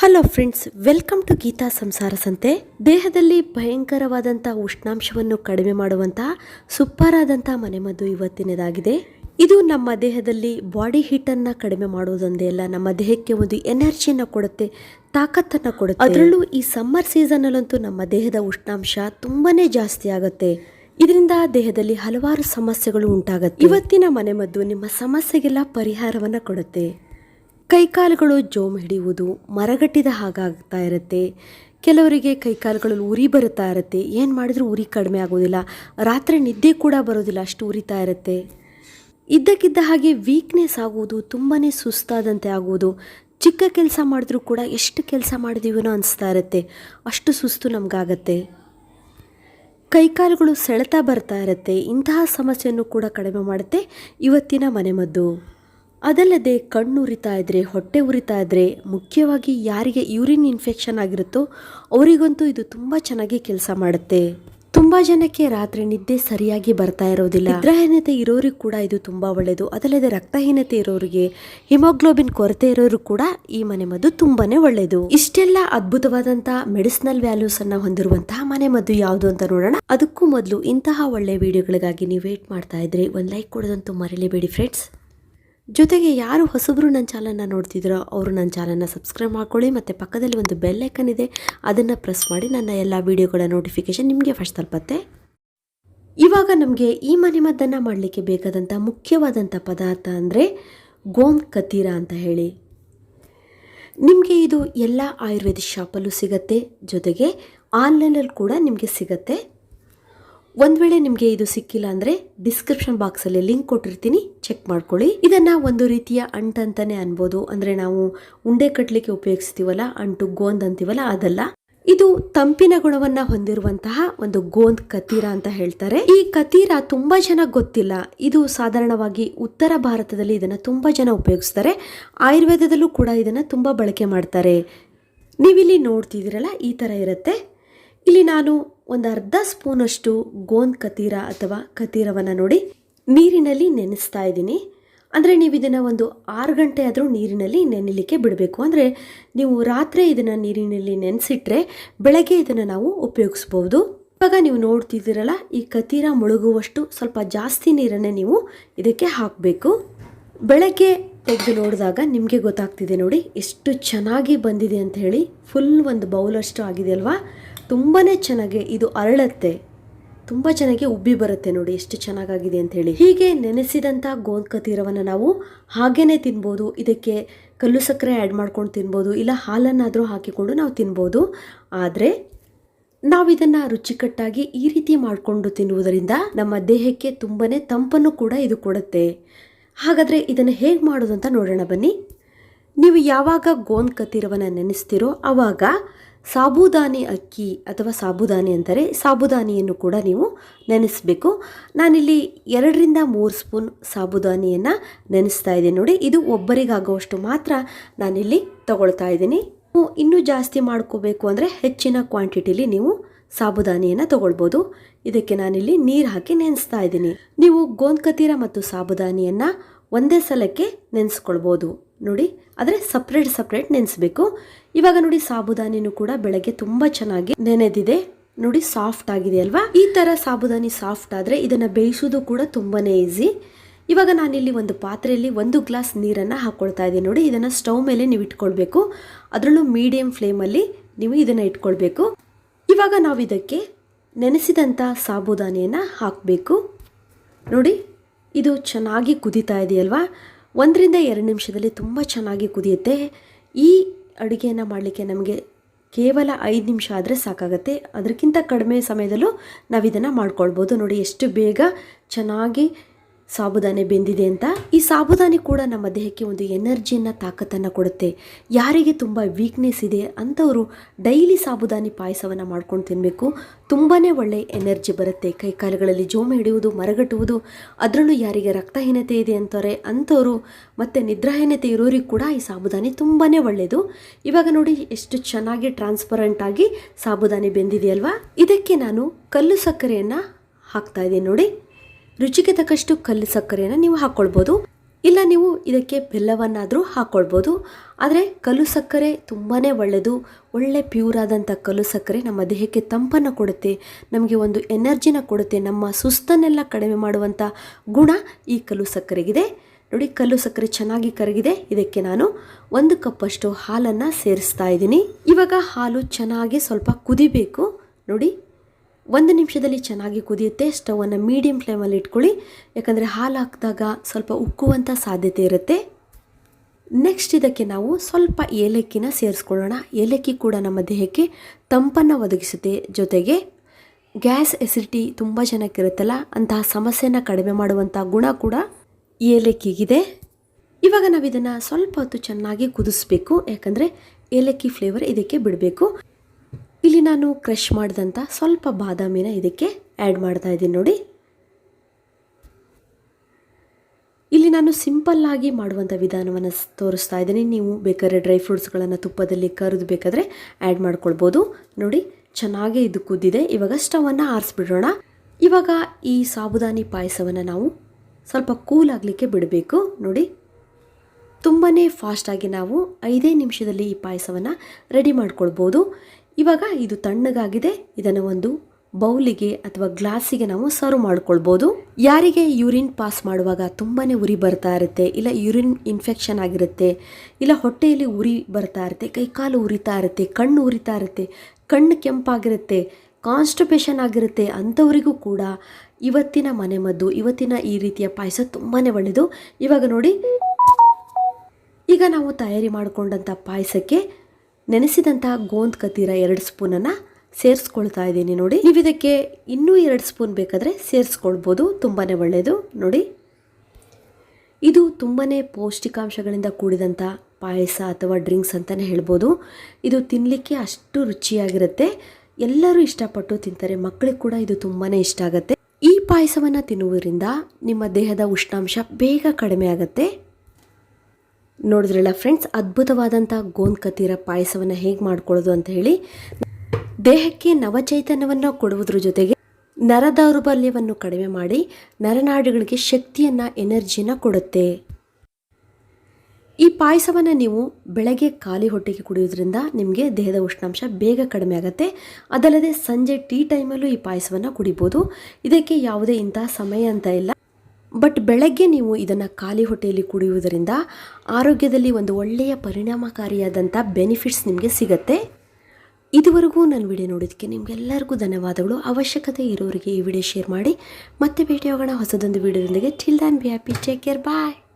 Hello friends welcome to Geetha Samsara Sante ದೇಹದಲ್ಲಿ ಭಯಂಕರವಾದಂಥ ಉಷ್ಣಾಂಶವನ್ನು ಕಡಿಮೆ ಮಾಡುವಂಥ ಸೂಪರ್ ಮನೆಮದ್ದು ಇವತ್ತಿನದಾಗಿದೆ. ಇದು ನಮ್ಮ ದೇಹದಲ್ಲಿ ಬಾಡಿ ಹೀಟನ್ನು ಕಡಿಮೆ ಮಾಡುವುದೊಂದೇ ಅಲ್ಲ, ನಮ್ಮ ದೇಹಕ್ಕೆ ಒಂದು ಎನರ್ಜಿಯನ್ನು ಕೊಡುತ್ತೆ, ತಾಕತ್ತನ್ನು ಕೊಡುತ್ತೆ. ಅದರಲ್ಲೂ ಈ ಸಮ್ಮರ್ ಸೀಸನಲ್ಲಂತೂ ನಮ್ಮ ದೇಹದ ಉಷ್ಣಾಂಶ ತುಂಬಾನೇ ಜಾಸ್ತಿ ಆಗುತ್ತೆ. ಇದರಿಂದ ದೇಹದಲ್ಲಿ ಹಲವಾರು ಸಮಸ್ಯೆಗಳು ಉಂಟಾಗುತ್ತೆ. ಇವತ್ತಿನ ಮನೆಮದ್ದು ನಿಮ್ಮ ಸಮಸ್ಯೆಗೆಲ್ಲ ಪರಿಹಾರವನ್ನು ಕೊಡುತ್ತೆ. ಕೈಕಾಲುಗಳು ಜೋಮ್ ಹಿಡಿಯುವುದು ಮರಗಟ್ಟಿದ ಹಾಗಾಗ್ತಾ ಇರುತ್ತೆ. ಕೆಲವರಿಗೆ ಕೈಕಾಲುಗಳಲ್ಲಿ ಉರಿ ಬರುತ್ತಾ ಇರುತ್ತೆ. ಏನು ಮಾಡಿದರೂ ಉರಿ ಕಡಿಮೆ ಆಗೋದಿಲ್ಲ. ರಾತ್ರಿ ನಿದ್ದೆ ಕೂಡ ಬರೋದಿಲ್ಲ. ಅಷ್ಟು ಉರಿತಾ ಇರುತ್ತೆ. ಇದ್ದಕ್ಕಿದ್ದ ಹಾಗೆ ವೀಕ್ನೆಸ್ ಆಗುವುದು ತುಂಬಾ ಸುಸ್ತಾದಂತೆ ಆಗುವುದು. ಚಿಕ್ಕ ಕೆಲಸ ಮಾಡಿದ್ರೂ ಕೂಡ ಎಷ್ಟು ಕೆಲಸ ಮಾಡಿದೀವನೋ ಅನಿಸ್ತಾ ಇರುತ್ತೆ. ಅಷ್ಟು ಸುಸ್ತು ನಮಗಾಗತ್ತೆ. ಕೈಕಾಲುಗಳು ಸೆಳೆತಾ ಬರ್ತಾ ಇರುತ್ತೆ. ಇಂತಹ ಸಮಸ್ಯೆಯನ್ನು ಕೂಡ ಕಡಿಮೆ ಮಾಡುತ್ತೆ. ಇವತ್ತಿನ ಮನೆಮದ್ದು. ಅದಲ್ಲದೆ ಕಣ್ಣು ಉರಿತಾ ಇದ್ರೆ, ಹೊಟ್ಟೆ ಉರಿತಾ ಇದ್ರೆ ಮುಖ್ಯವಾಗಿ ಯಾರಿಗೆ ಯೂರಿನ್ ಇನ್ಫೆಕ್ಷನ್ ಆಗಿರುತ್ತೋ ಅವರಿಗಂತೂ ಇದು ತುಂಬ ಚೆನ್ನಾಗಿ ಕೆಲಸ ಮಾಡುತ್ತೆ. ತುಂಬಾ ಜನಕ್ಕೆ ರಾತ್ರಿ ನಿದ್ದೆ ಸರಿಯಾಗಿ ಬರ್ತಾ ಇರೋದಿಲ್ಲ. ನಿದ್ರಾಹೀನತೆ ಇರೋರಿಗೆ ಕೂಡ ಇದು ತುಂಬಾ ಒಳ್ಳೆಯದು ಅದಲ್ಲದೆ ರಕ್ತಹೀನತೆ ಇರೋರಿಗೆ, ಹಿಮೋಗ್ಲೋಬಿನ್ ಕೊರತೆ ಇರೋರು ಕೂಡ ಈ ಮನೆಮದ್ದು ತುಂಬಾನೇ ಒಳ್ಳೆಯದು ಇಷ್ಟೆಲ್ಲ ಅದ್ಭುತವಾದಂತಹ ಮೆಡಿಸಿನಲ್ ವ್ಯಾಲ್ಯೂಸ್ ಅನ್ನ ಹೊಂದಿರುವಂತಹ ಮನೆಮದ್ದು ಯಾವುದು ಅಂತ ನೋಡೋಣ. ಅದಕ್ಕೂ ಮೊದಲು ಇಂತಹ ಒಳ್ಳೆ ವಿಡಿಯೋಗಳಿಗಾಗಿ ನೀವು ವೇಟ್ ಮಾಡ್ತಾ ಇದ್ರೆ ಒಂದು ಲೈಕ್ ಕೊಡೋದಂತೂ ಮರೀಲೇಬೇಡಿ ಫ್ರೆಂಡ್ಸ್. ಜೊತೆಗೆ ಯಾರು ಹೊಸಬರು ನನ್ನ ಚಾನಲ್ನ ನೋಡ್ತಿದ್ರೋ ಅವರು ನನ್ನ ಚಾನಲ್ನ ಸಬ್ಸ್ಕ್ರೈಬ್ ಮಾಡ್ಕೊಳ್ಳಿ ಮತ್ತು ಪಕ್ಕದಲ್ಲಿ ಒಂದು ಬೆಲ್ ಇದೆ, ಅದನ್ನು ಪ್ರೆಸ್ ಮಾಡಿ ನನ್ನ ಎಲ್ಲ ವೀಡಿಯೋಗಳ ನೋಟಿಫಿಕೇಶನ್ ನಿಮಗೆ ಫಸ್ಟ್ ತಲುಪತ್ತೆ. ಇವಾಗ ನಮಗೆ ಈ ಮನೆಮದ್ದನ್ನು ಮಾಡಲಿಕ್ಕೆ ಬೇಕಾದಂಥ ಮುಖ್ಯವಾದಂಥ ಪದಾರ್ಥ ಅಂದರೆ ಗೋಮ್ ಕತೀರ ಅಂತ ಹೇಳಿ. ನಿಮಗೆ ಇದು ಎಲ್ಲ ಆಯುರ್ವೇದಿಕ್ ಶಾಪಲ್ಲೂ ಸಿಗತ್ತೆ, ಜೊತೆಗೆ ಆನ್ಲೈನಲ್ಲಿ ಕೂಡ ನಿಮಗೆ ಸಿಗತ್ತೆ. ಒಂದು ವೇಳೆ ನಿಮಗೆ ಇದು ಸಿಕ್ಕಿಲ್ಲ ಅಂದರೆ ಡಿಸ್ಕ್ರಿಪ್ಷನ್ ಬಾಕ್ಸಲ್ಲಿ ಲಿಂಕ್ ಕೊಟ್ಟಿರ್ತೀನಿ. ಚೆಕ್ ಮಾಡ್ಕೊಳ್ಳಿ. ಇದನ್ನು ಒಂದು ರೀತಿಯ ಅಂಟು ಅಂತಾನೆ ಅನ್ಬೋದು. ಅಂದರೆ ನಾವು ಉಂಡೆ ಕಟ್ಟಲಿಕ್ಕೆ ಉಪಯೋಗಿಸ್ತೀವಲ್ಲ, ಅಂಟು ಗೋಂದ್ ಅಂತೀವಲ್ಲ, ಅದಲ್ಲ. ಇದು ತಂಪಿನ ಗುಣವನ್ನ ಹೊಂದಿರುವಂತಹ ಒಂದು ಗೋಂದ್ ಕತೀರ ಅಂತ ಹೇಳ್ತಾರೆ. ಈ ಕತೀರ ತುಂಬಾ ಜನ ಗೊತ್ತಿಲ್ಲ. ಇದು ಸಾಧಾರಣವಾಗಿ ಉತ್ತರ ಭಾರತದಲ್ಲಿ ಇದನ್ನ ತುಂಬಾ ಜನ ಉಪಯೋಗಿಸ್ತಾರೆ. ಆಯುರ್ವೇದದಲ್ಲೂ ಕೂಡ ಇದನ್ನ ತುಂಬಾ ಬಳಕೆ ಮಾಡ್ತಾರೆ. ನೀವಿಲ್ಲಿ ನೋಡ್ತಿದ್ದೀರಲ್ಲ, ಈ ಥರ ಇರುತ್ತೆ. ಇಲ್ಲಿ ನಾನು ಒಂದು ಅರ್ಧ ಸ್ಪೂನಷ್ಟು ಗೋಂದ್ ಕತೀರ ಅಥವಾ ಕತೀರವನ್ನು ನೋಡಿ ನೀರಿನಲ್ಲಿ ನೆನೆಸ್ತಾ ಇದ್ದೀನಿ. ಅಂದರೆ ನೀವು ಇದನ್ನು ಒಂದು ಆರು ಗಂಟೆ ಆದರೂ ನೀರಿನಲ್ಲಿ ನೆನೆಲಿಕ್ಕೆ ಬಿಡಬೇಕು. ಅಂದರೆ ನೀವು ರಾತ್ರಿ ಇದನ್ನು ನೀರಿನಲ್ಲಿ ನೆನೆಸಿಟ್ರೆ ಬೆಳಗ್ಗೆ ಇದನ್ನು ನಾವು ಉಪಯೋಗಿಸ್ಬೋದು. ಇವಾಗ ನೀವು ನೋಡ್ತಿದ್ದೀರಲ್ಲ, ಈ ಕತೀರ ಮುಳುಗುವಷ್ಟು ಸ್ವಲ್ಪ ಜಾಸ್ತಿ ನೀರನ್ನೇ ನೀವು ಇದಕ್ಕೆ ಹಾಕಬೇಕು. ಬೆಳಗ್ಗೆ ತೆಗೆದು ನೋಡಿದಾಗ ನಿಮಗೆ ಗೊತ್ತಾಗ್ತಿದೆ ನೋಡಿ, ಎಷ್ಟು ಚೆನ್ನಾಗಿ ಬಂದಿದೆ ಅಂತ ಹೇಳಿ. ಫುಲ್ ಒಂದು ಬೌಲಷ್ಟು ಆಗಿದೆ ಅಲ್ವಾ? ತುಂಬಾ ಚೆನ್ನಾಗಿ ಇದು ಅರಳತ್ತೆ. ತುಂಬ ಚೆನ್ನಾಗಿ ಉಬ್ಬಿ ಬರುತ್ತೆ ನೋಡಿ ಎಷ್ಟು ಚೆನ್ನಾಗಾಗಿದೆ ಅಂತ ಹೇಳಿ. ಹೀಗೆ ನೆನೆಸಿದಂಥ ಗೋಂದ್ಕತೀರವನ್ನು ನಾವು ಹಾಗೇ ತಿನ್ಬೋದು. ಇದಕ್ಕೆ ಕಲ್ಲು ಸಕ್ಕರೆ ಆ್ಯಡ್ ಮಾಡ್ಕೊಂಡು ತಿನ್ಬೋದು. ಇಲ್ಲ ಹಾಲನ್ನಾದರೂ ಹಾಕಿಕೊಂಡು ನಾವು ತಿನ್ಬೋದು. ಆದರೆ ನಾವು ಇದನ್ನು ರುಚಿಕಟ್ಟಾಗಿ ಈ ರೀತಿ ಮಾಡಿಕೊಂಡು ತಿನ್ನುವುದರಿಂದ ನಮ್ಮ ದೇಹಕ್ಕೆ ತುಂಬಾ ತಂಪನ್ನು ಕೂಡ ಇದು ಕೊಡುತ್ತೆ. ಹಾಗಾದರೆ ಇದನ್ನು ಹೇಗೆ ಮಾಡೋದು ಅಂತ ನೋಡೋಣ ಬನ್ನಿ. ನೀವು ಯಾವಾಗ ಗೋಂದ್ ಕತೀರವನ್ನು ನೆನೆಸ್ತೀರೋ ಆವಾಗ ಸಾಬುದಾನಿ ಅಕ್ಕಿ ಅಥವಾ ಸಾಬುದಾನಿ ಅಂತಾರೆ ಸಾಬುದಾನಿಯನ್ನು ಕೂಡ ನೀವು ನೆನೆಸಬೇಕು. ನಾನಿಲ್ಲಿ ಎರಡರಿಂದ ಮೂರು ಸ್ಪೂನ್ ಸಾಬುದಾನಿಯನ್ನು ನೆನೆಸ್ತಾ ಇದ್ದೀನಿ ನೋಡಿ, ಇದು ಒಬ್ಬರಿಗಾಗುವಷ್ಟು ಮಾತ್ರ ನಾನಿಲ್ಲಿ ತಗೊಳ್ತಾ ಇದ್ದೀನಿ. ಇನ್ನೂ ಜಾಸ್ತಿ ಮಾಡ್ಕೋಬೇಕು ಅಂದರೆ ಹೆಚ್ಚಿನ ಕ್ವಾಂಟಿಟಿಲಿ ನೀವು ಸಾಬುದಾನಿಯನ್ನು ತಗೊಳ್ಬೋದು. ಇದಕ್ಕೆ ನಾನಿಲ್ಲಿ ನೀರು ಹಾಕಿ ನೆನೆಸ್ತಾ ಇದ್ದೀನಿ. ನೀವು ಗೋಂದ್ಕತೀರ ಮತ್ತು ಸಾಬುದಾನಿಯನ್ನು ಒಂದೇ ಸಲಕ್ಕೆ ನೆನೆಸ್ಕೊಳ್ಬೋದು. ನೋಡಿ, ಆದರೆ ಸಪ್ರೇಟ್ ಸಪ್ರೇಟ್ ನೆನೆಸ್ಬೇಕು. ಇವಾಗ ನೋಡಿ, ಸಾಬುದಾನಿನೂ ಕೂಡ ಬೆಳಗ್ಗೆ ತುಂಬ ಚೆನ್ನಾಗಿ ನೆನೆದಿದೆ. ನೋಡಿ ಸಾಫ್ಟ್ ಆಗಿದೆ ಅಲ್ವಾ? ಈ ಥರ ಸಾಬುದಾನಿ ಸಾಫ್ಟ್ ಆದರೆ ಇದನ್ನು ಬೇಯಿಸೋದು ಕೂಡ ತುಂಬಾ ಈಸಿ ಇವಾಗ ನಾನಿಲ್ಲಿ ಒಂದು ಪಾತ್ರೆಯಲ್ಲಿ ಒಂದು ಗ್ಲಾಸ್ ನೀರನ್ನು ಹಾಕ್ಕೊಳ್ತಾ ಇದ್ದೀನಿ. ನೋಡಿ, ಇದನ್ನು ಸ್ಟವ್ ಮೇಲೆ ನೀವು ಇಟ್ಕೊಳ್ಬೇಕು. ಅದರಲ್ಲೂ ಮೀಡಿಯಂ ಫ್ಲೇಮಲ್ಲಿ ನೀವು ಇದನ್ನು ಇಟ್ಕೊಳ್ಬೇಕು. ಇವಾಗ ನಾವು ಇದಕ್ಕೆ ನೆನೆಸಿದಂಥ ಸಾಬುದಾನಿಯನ್ನು ಹಾಕಬೇಕು. ನೋಡಿ, ಇದು ಚೆನ್ನಾಗಿ ಕುದೀತಾ ಇದೆಯಲ್ವಾ? ಒಂದರಿಂದ ಎರಡು ನಿಮಿಷದಲ್ಲಿ ತುಂಬ ಚೆನ್ನಾಗಿ ಕುದಿಯುತ್ತೆ. ಈ ಅಡುಗೆಯನ್ನು ಮಾಡಲಿಕ್ಕೆ ನಮಗೆ ಕೇವಲ ಐದು ನಿಮಿಷ ಆದರೆ ಸಾಕಾಗುತ್ತೆ. ಅದಕ್ಕಿಂತ ಕಡಿಮೆ ಸಮಯದಲ್ಲೂ ನಾವು ಇದನ್ನು ಮಾಡ್ಕೊಳ್ಬೋದು. ನೋಡಿ, ಎಷ್ಟು ಬೇಗ ಚೆನ್ನಾಗಿ ಸಾಬುದಾನಿ ಬೆಂದಿದೆ ಅಂತ, ಈ ಸಾಬುದಾನಿ ಕೂಡ ನಮ್ಮ ದೇಹಕ್ಕೆ ಒಂದು ಎನರ್ಜಿಯನ್ನು, ತಾಕತ್ತನ್ನು ಕೊಡುತ್ತೆ. ಯಾರಿಗೆ ತುಂಬ ವೀಕ್ನೆಸ್ ಇದೆ ಅಂಥವರು ಡೈಲಿ ಸಾಬುದಾನಿ ಪಾಯಸವನ್ನು ಮಾಡ್ಕೊಂಡು ತಿನ್ನಬೇಕು ತುಂಬಾ ಒಳ್ಳೆ ಎನರ್ಜಿ ಬರುತ್ತೆ. ಕೈಕಾಲುಗಳಲ್ಲಿ ಜೋಮ ಹಿಡಿಯುವುದು, ಮರಗಟ್ಟುವುದು, ಅದರಲ್ಲೂ ಯಾರಿಗೆ ರಕ್ತಹೀನತೆ ಇದೆ ಅಂತಾರೆ ಅಂಥವರು ಮತ್ತು ನಿದ್ರಾಹೀನತೆ ಇರೋರಿಗೆ ಕೂಡ ಈ ಸಾಬುದಾನಿ ತುಂಬಾ ಒಳ್ಳೆಯದು ಇವಾಗ ನೋಡಿ ಎಷ್ಟು ಚೆನ್ನಾಗಿ ಟ್ರಾನ್ಸ್ಪರೆಂಟ್ ಆಗಿ ಸಾಬುದಾನಿ ಬೆಂದಿದೆಯಲ್ವಾ? ಇದಕ್ಕೆ ನಾನು ಕಲ್ಲು ಸಕ್ಕರೆಯನ್ನು ಹಾಕ್ತಾ ಇದ್ದೀನಿ ನೋಡಿ. ರುಚಿಗೆ ತಕ್ಕಷ್ಟು ಕಲ್ಲು ಸಕ್ಕರೆಯನ್ನು ನೀವು ಹಾಕ್ಕೊಳ್ಬೋದು ಇಲ್ಲ ನೀವು ಇದಕ್ಕೆ ಬೆಲ್ಲವನ್ನಾದರೂ ಹಾಕ್ಕೊಳ್ಬೋದು ಆದರೆ ಕಲ್ಲು ಸಕ್ಕರೆ ತುಂಬಾ ಒಳ್ಳೆಯದು ಒಳ್ಳೆ ಪ್ಯೂರ್ ಆದಂಥ ಕಲ್ಲು ಸಕ್ಕರೆ ನಮ್ಮ ದೇಹಕ್ಕೆ ತಂಪನ್ನು ಕೊಡುತ್ತೆ. ನಮಗೆ ಒಂದು ಎನರ್ಜಿನ ಕೊಡುತ್ತೆ. ನಮ್ಮ ಸುಸ್ತನ್ನೆಲ್ಲ ಕಡಿಮೆ ಮಾಡುವಂಥ ಗುಣ ಈ ಕಲ್ಲು ಸಕ್ಕರೆಗಿದೆ. ನೋಡಿ, ಕಲ್ಲು ಸಕ್ಕರೆ ಚೆನ್ನಾಗಿ ಕರಗಿದೆ. ಇದಕ್ಕೆ ನಾನು ಒಂದು ಕಪ್ಪಷ್ಟು ಹಾಲನ್ನು ಸೇರಿಸ್ತಾ ಇದ್ದೀನಿ. ಇವಾಗ ಹಾಲು ಚೆನ್ನಾಗಿ ಸ್ವಲ್ಪ ಕುದಿಬೇಕು. ನೋಡಿ ಒಂದು ನಿಮಿಷದಲ್ಲಿ ಚೆನ್ನಾಗಿ ಕುದಿಯುತ್ತೆ, ಸ್ಟವನ್ನು ಮೀಡಿಯಂ ಫ್ಲೇಮಲ್ಲಿ ಇಟ್ಕೊಳ್ಳಿ. ಯಾಕಂದರೆ ಹಾಲು ಹಾಕಿದಾಗ ಸ್ವಲ್ಪ ಉಕ್ಕುವಂಥ ಸಾಧ್ಯತೆ ಇರುತ್ತೆ. ನೆಕ್ಸ್ಟ್ ಇದಕ್ಕೆ ನಾವು ಸ್ವಲ್ಪ ಏಲಕ್ಕಿನ ಸೇರಿಸ್ಕೊಳ್ಳೋಣ. ಏಲಕ್ಕಿ ಕೂಡ ನಮ್ಮ ದೇಹಕ್ಕೆ ತಂಪನ್ನು ಒದಗಿಸುತ್ತೆ. ಜೊತೆಗೆ ಗ್ಯಾಸ್ ಎಸಿಡಿಟಿ ತುಂಬ ಜನಕ್ಕಿರುತ್ತಲ್ಲ, ಅಂತಹ ಸಮಸ್ಯೆನ ಕಡಿಮೆ ಮಾಡುವಂಥ ಗುಣ ಕೂಡ ಏಲಕ್ಕಿಗಿದೆ. ಇವಾಗ ನಾವು ಇದನ್ನು ಸ್ವಲ್ಪ ಹೊತ್ತು ಚೆನ್ನಾಗಿ ಕುದಿಸ್ಬೇಕು. ಯಾಕಂದರೆ ಏಲಕ್ಕಿ ಫ್ಲೇವರ್ ಇದಕ್ಕೆ ಬಿಡಬೇಕು. ಇಲ್ಲಿ ನಾನು ಕ್ರಷ್ ಮಾಡಿದಂಥ ಸ್ವಲ್ಪ ಬಾದಾಮಿನ ಇದಕ್ಕೆ ಆ್ಯಡ್ ಮಾಡ್ತಾ ಇದ್ದೀನಿ ನೋಡಿ. ಇಲ್ಲಿ ನಾನು ಸಿಂಪಲ್ ಆಗಿ ಮಾಡುವಂಥ ವಿಧಾನವನ್ನು ತೋರಿಸ್ತಾ ಇದ್ದೀನಿ. ನೀವು ಬೇಕಾದ್ರೆ ಡ್ರೈ ಫ್ರೂಟ್ಸ್ಗಳನ್ನು ತುಪ್ಪದಲ್ಲಿ ಕರಿದು ಬೇಕಾದರೆ ಆ್ಯಡ್ ಮಾಡ್ಕೊಳ್ಬೋದು. ನೋಡಿ, ಚೆನ್ನಾಗೇ ಇದು ಕುದ್ದಿದೆ. ಇವಾಗ ಸ್ಟವನ್ನು ಆರಿಸ್ಬಿಡೋಣ. ಇವಾಗ ಈ ಸಾಬುದಾನಿ ಪಾಯಸವನ್ನು ನಾವು ಸ್ವಲ್ಪ ಕೂಲ್ ಆಗಲಿಕ್ಕೆ ಬಿಡಬೇಕು. ನೋಡಿ ತುಂಬಾ ಫಾಸ್ಟಾಗಿ ನಾವು ಐದೇ ನಿಮಿಷದಲ್ಲಿ ಈ ಪಾಯಸವನ್ನು ರೆಡಿ ಮಾಡ್ಕೊಳ್ಬೋದು. ಇವಾಗ ಇದು ತಣ್ಣಗಾಗಿದೆ, ಇದನ್ನು ಒಂದು ಬೌಲಿಗೆ ಅಥವಾ ಗ್ಲಾಸಿಗೆ ನಾವು ಸರ್ವ್ ಮಾಡ್ಕೊಳ್ಬೋದು. ಯಾರಿಗೆ ಯೂರಿನ್ ಪಾಸ್ ಮಾಡುವಾಗ ತುಂಬಾ ಉರಿ ಬರ್ತಾ ಇರುತ್ತೆ, ಇಲ್ಲ ಯೂರಿನ್ ಇನ್ಫೆಕ್ಷನ್ ಆಗಿರುತ್ತೆ, ಇಲ್ಲ ಹೊಟ್ಟೆಯಲ್ಲಿ ಉರಿ ಬರ್ತಾ ಇರುತ್ತೆ ಕೈಕಾಲು ಉರಿತಾ ಇರುತ್ತೆ, ಕಣ್ಣು ಉರಿತಾ ಇರುತ್ತೆ, ಕಣ್ಣು ಕೆಂಪಾಗಿರುತ್ತೆ, ಕಾನ್ಸ್ಟಿಪೇಷನ್ ಆಗಿರುತ್ತೆ, ಅಂಥವರಿಗೂ ಕೂಡ ಇವತ್ತಿನ ಮನೆಮದ್ದು ಇವತ್ತಿನ ಈ ರೀತಿಯ ಪಾಯಸ ತುಂಬಾ ಒಳ್ಳೆಯದು. ಇವಾಗ ನೋಡಿ, ಈಗ ನಾವು ತಯಾರಿ ಮಾಡಿಕೊಂಡಂಥ ಪಾಯಸಕ್ಕೆ ನೆನೆಸಿದಂಥ ಗೋಂದ್ ಕತೀರ ಎರಡು ಸ್ಪೂನನ್ನು ಸೇರಿಸ್ಕೊಳ್ತಾ ಇದ್ದೀನಿ ನೋಡಿ. ನೀವು ಇದಕ್ಕೆ ಇನ್ನೂ ಎರಡು ಸ್ಪೂನ್ ಬೇಕಾದರೆ ಸೇರಿಸ್ಕೊಳ್ಬೋದು ತುಂಬಾ ಒಳ್ಳೆಯದು ನೋಡಿ. ಇದು ತುಂಬಾ ಪೌಷ್ಟಿಕಾಂಶಗಳಿಂದ ಕೂಡಿದಂಥ ಪಾಯಸ ಅಥವಾ ಡ್ರಿಂಕ್ಸ್ ಅಂತಲೇ ಹೇಳ್ಬೋದು. ಇದು ತಿನ್ನಲಿಕ್ಕೆ ಅಷ್ಟು ರುಚಿಯಾಗಿರುತ್ತೆ. ಎಲ್ಲರೂ ಇಷ್ಟಪಟ್ಟು ತಿಂತಾರೆ. ಮಕ್ಕಳಿಗೆ ಕೂಡ ಇದು ತುಂಬಾ ಇಷ್ಟ ಆಗುತ್ತೆ. ಈ ಪಾಯಸವನ್ನು ತಿನ್ನುವುದರಿಂದ ನಿಮ್ಮ ದೇಹದ ಉಷ್ಣಾಂಶ ಬೇಗ ಕಡಿಮೆ ಆಗುತ್ತೆ. ನೋಡಿದ್ರಲ್ಲ ಫ್ರೆಂಡ್ಸ್ ಅದ್ಭುತವಾದಂಥ ಗೋಂದ್ ಕತ್ತೀರ ಪಾಯಸವನ್ನು ಹೇಗೆ ಮಾಡ್ಕೊಳ್ಳೋದು ಅಂತ ಹೇಳಿ. ದೇಹಕ್ಕೆ ನವಚೈತನ್ಯವನ್ನು ಕೊಡುವುದ್ರ ಜೊತೆಗೆ ನರ ದೌರ್ಬಲ್ಯವನ್ನು ಕಡಿಮೆ ಮಾಡಿ ನರನಾಡುಗಳಿಗೆ ಶಕ್ತಿಯನ್ನು ಎನರ್ಜಿನ ಕೊಡುತ್ತೆ. ಈ ಪಾಯಸವನ್ನು ನೀವು ಬೆಳಗ್ಗೆ ಖಾಲಿ ಹೊಟ್ಟೆಗೆ ಕುಡಿಯೋದ್ರಿಂದ ನಿಮಗೆ ದೇಹದ ಉಷ್ಣಾಂಶ ಬೇಗ ಕಡಿಮೆ ಆಗುತ್ತೆ. ಅದಲ್ಲದೆ ಸಂಜೆ ಟೀ ಟೈಮಲ್ಲೂ ಈ ಪಾಯಸವನ್ನು ಕುಡಿಬೋದು. ಇದಕ್ಕೆ ಯಾವುದೇ ಇಂತಹ ಸಮಯ ಅಂತ ಇಲ್ಲ. ಬಟ್ ಬೆಳಗ್ಗೆ ನೀವು ಇದನ್ನು ಖಾಲಿ ಹೊಟ್ಟೆಯಲ್ಲಿ ಕುಡಿಯುವುದರಿಂದ ಆರೋಗ್ಯದಲ್ಲಿ ಒಂದು ಒಳ್ಳೆಯ ಪರಿಣಾಮಕಾರಿಯಾದಂಥ ಬೆನಿಫಿಟ್ಸ್ ನಿಮಗೆ ಸಿಗುತ್ತೆ. ಇದುವರೆಗೂ ನನ್ನ ವಿಡಿಯೋ ನೋಡೋದಕ್ಕೆ ನಿಮಗೆಲ್ಲರಿಗೂ ಧನ್ಯವಾದಗಳು. ಅವಶ್ಯಕತೆ ಇರೋರಿಗೆ ಈ ವಿಡಿಯೋ ಶೇರ್ ಮಾಡಿ. ಮತ್ತೆ ಭೇಟಿಯಾಗೋಣ ಹೊಸದೊಂದು ವಿಡಿಯೋದೊಂದಿಗೆ till then be happy take care bye